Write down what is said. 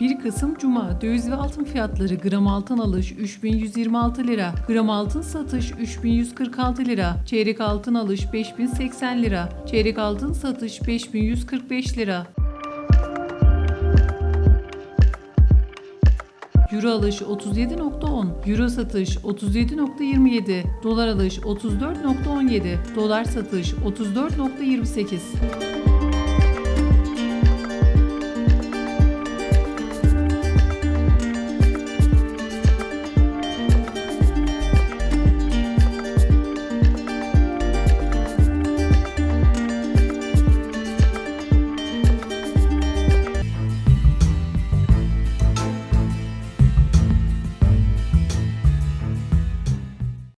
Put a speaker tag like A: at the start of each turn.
A: Kasım Cuma döviz ve altın fiyatları gram altın alış 3126 lira, gram altın satış 3146 lira, çeyrek altın alış 5080 lira, çeyrek altın satış 5145 lira. Euro alış 37.10, Euro satış 37.27, Dolar alış 34.17, Dolar satış 34.28.